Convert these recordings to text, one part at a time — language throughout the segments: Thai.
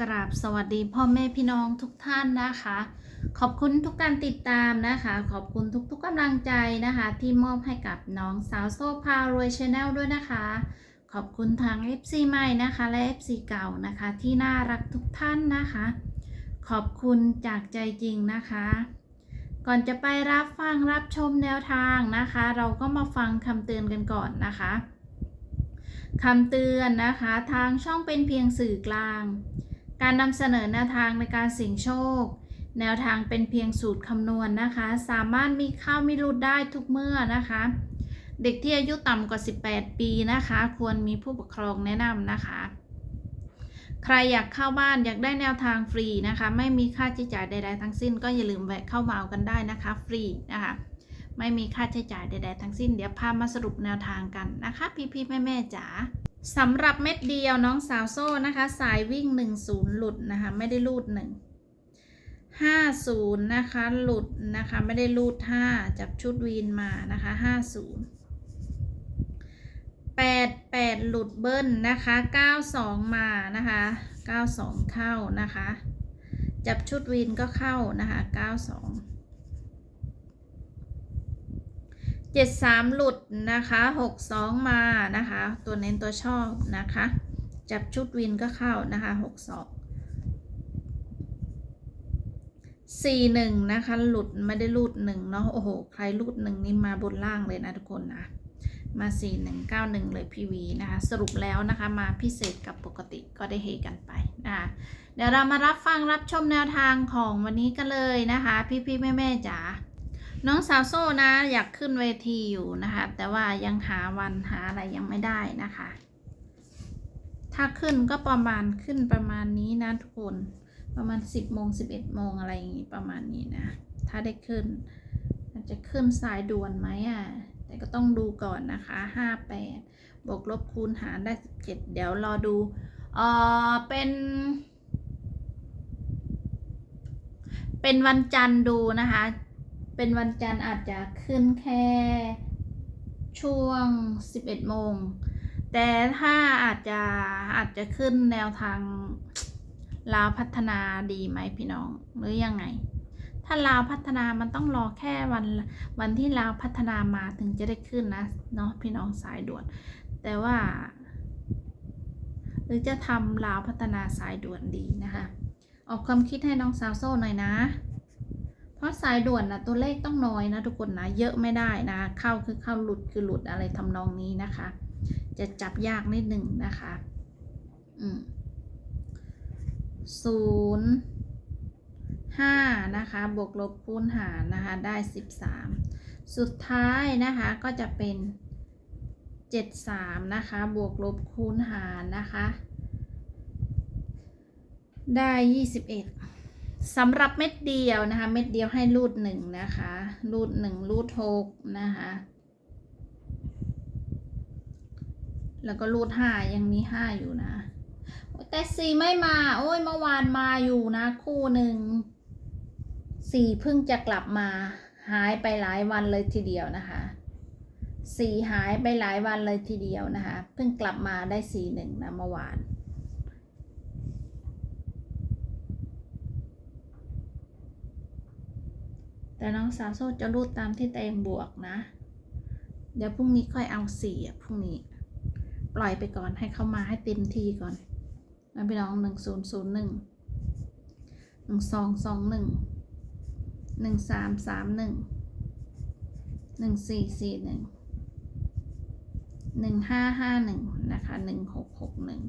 กราบสวัสดีพ่อแม่พี่น้องทุกท่านนะคะ ขอบคุณทุกการติดตามนะคะ ขอบคุณทุกๆกำลังใจนะคะ ที่มอบให้กับน้องสาวโซพารวยชาแนลด้วยนะคะ ขอบคุณทาง FC ใหม่นะคะ และ FC เก่านะคะที่น่ารักทุกท่านนะคะ ขอบคุณจากใจจริงนะคะ ก่อนจะไปรับฟังรับชมแนวทางนะคะ เราก็มาฟังคำเตือนกันก่อนนะคะคำเตือนนะคะ ทางช่องเป็นเพียงสื่อกลาง การนำเสนอแนวทางในการเสี่ยงโชค แนวทางเป็นเพียงสูตรคำนวณนะคะ สามารถมีเข้ามีรุดได้ทุกเมื่อนะคะ เด็กที่อายุต่ำกว่า 18 ปีนะคะ ควรมีผู้ปกครองแนะนำนะคะ ใครอยากเข้าบ้านอยากได้แนวทางฟรีนะคะ ไม่มีค่าใช้จ่ายใด ๆ ทั้งสิ้น ก็อย่าลืมแวะเข้ามาเอากันได้นะคะ ฟรีนะคะไม่มีค่าใช้จ่ายใด ๆ ทั้งสิ้น เดี๋ยวพามาสรุปแนวทางกันนะคะ พี่ๆแม่ๆจ๋า สำหรับเม็ดเดียวน้องสาวโซ่นะคะ สายวิ่ง 10 หลุดนะคะ ไม่ได้รูด 1 50 นะคะ หลุดนะคะ ไม่ได้รูด 5 จับชุดวีนมานะคะ 50 8 8 หลุดเบิ้ลนะคะ 92 มานะคะ 92 เข้านะคะ จับชุดวีนก็เข้านะคะ 92 73หลุดนะคะ62มานะคะ ตัวเน้นตัวชอบนะคะ จับชุดวินก็เข้านะคะ62 41นะคะ หลุดไม่ได้รูดหนึ่งเนาะโอ้โห ใครรูดหนึ่งนี่มาบนล่างเลยนะทุกคนนะมา 4191 เลยพีวีนะคะ สรุปแล้วนะคะมาพิเศษกับปกติก็ได้เฮกันไปนะคะเดี๋ยวเรามารับฟังรับชมแนวทางของวันนี้กันเลยนะคะ พี่ๆแม่ๆจ๋า น้องสาวโซ่นะ อยากขึ้นเวทีอยู่นะคะ แต่ว่ายังหาวันหาอะไรยังไม่ได้นะคะ ถ้าขึ้นก็ประมาณขึ้นประมาณนี้นะทุกคนประมาณ 10โมง11โมงอะไรอย่างงี้ประมาณนี้นะ ถ้าได้ขึ้นอาจจะขึ้นสายด่วนไหมอะแต่ก็ต้องดูก่อนนะคะ 58 บวกลบคูณหารได้ 17 เดี๋ยวรอดูเออเป็น เป็นวันจันทร์ดูนะคะ เป็นวันจันทร์อาจจะขึ้นแค่ช่วง 11 โมง แต่ถ้าอาจจะอาจจะขึ้นแนวทางลาวพัฒนาดีไหมพี่น้องหรือยังไง ถ้าลาวพัฒนามันต้องรอแค่วันวันที่ลาวพัฒนามาถึงจะได้ขึ้นนะเนาะพี่น้องสายด่วน แต่ว่า หรือจะทำลาวพัฒนาสายด่วนดีนะคะ ออกความคิดให้น้องสาวโซ่หน่อยนะ ราะสายด่วนนะตัวเลขต้องน้อยนะทุกคนนะเยอะไม่ได้นะ เข้าคือเข้าหลุดคือหลุดอะไรทำนองนี้นะคะ จะจับยากนิดหนึ่งนะคะอืมศูนย์ห้านะคะ บวกลบคูณหารนะคะ ได้สิบสามสุดท้ายนะคะก็จะเป็นเจ็ดสามนะคะ บวกลบคูณหารนะคะ ได้ยี่สิบเอ็ด สำหรับเม็ดเดียวนะคะ เม็ดเดียวให้รูดหนึ่งนะคะ รูดหนึ่งรูดหกนะคะ แล้วก็รูดห้ายังมีห้าอยู่นะแต่สี่ไม่มา โอ้ยเมื่อวานมาอยู่นะ คู่หนึ่งสี่เพิ่งจะกลับมา หายไปหลายวันเลยทีเดียวนะคะสี่หายไปหลายวันเลยทีเดียวนะคะ เพิ่งกลับมาได้สี่หนึ่งนะเมื่อวาน แต่น้องสาวโซ่จะรูดตามที่ตัวเองบวกนะ เดี๋ยวพรุ่งนี้ค่อยเอาสี่อะพรุ่งนี้ ปล่อยไปก่อนให้เข้ามาให้เต็มที่ก่อนนะพี่น้องหนึ่งศูนย์ศูนย์หนึ่งหนึ่งสองสองหนึ่งหนึ่งสามสามหนึ่งหนึ่งสี่สี่หนึ่งหนึ่งห้าห้าหนึ่งนะคะหนึ่งหกหกหนึ่ง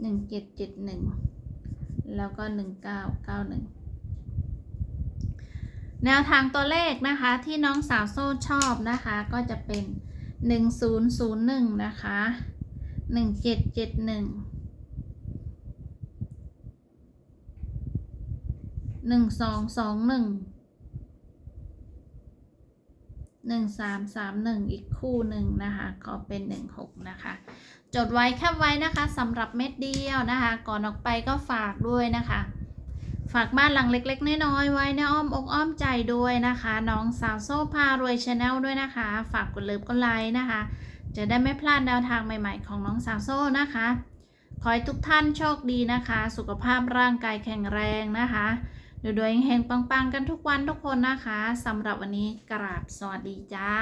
หนึ่งเจ็ดเจ็ดหนึ่งแล้วก็หนึ่งเก้าเก้าหนึ่ง แนวทางตัวเลขนะคะที่น้องสาวโซ่ชอบนะคะก็จะเป็น 1001 นะคะ 1771 1221 1331อีกคู่หนึ่งนะคะก็เป็น16นะคะ จดไว้แคบไว้นะคะสำหรับเม็ดเดียวนะคะ ก่อนออกไปก็ฝากด้วยนะคะ ฝากบ้านหลังเล็ก ๆ น้อยๆไว้ในอ้อมอกอ้อมใจด้วยนะคะ น้องสาวโซ่พารวยชาแนลด้วยนะคะ ฝากกดเลิฟกดไลค์นะคะ จะได้ไม่พลาดแนวทางใหม่ๆ ของน้องสาวโซ่นะคะ ขอให้ทุกท่านโชคดีนะคะ สุขภาพร่างกายแข็งแรงนะคะโดวยๆเฮงๆปังๆ กันทุกวันทุกคนนะคะสำหรับวันนี้กราบสวัสดีจ้า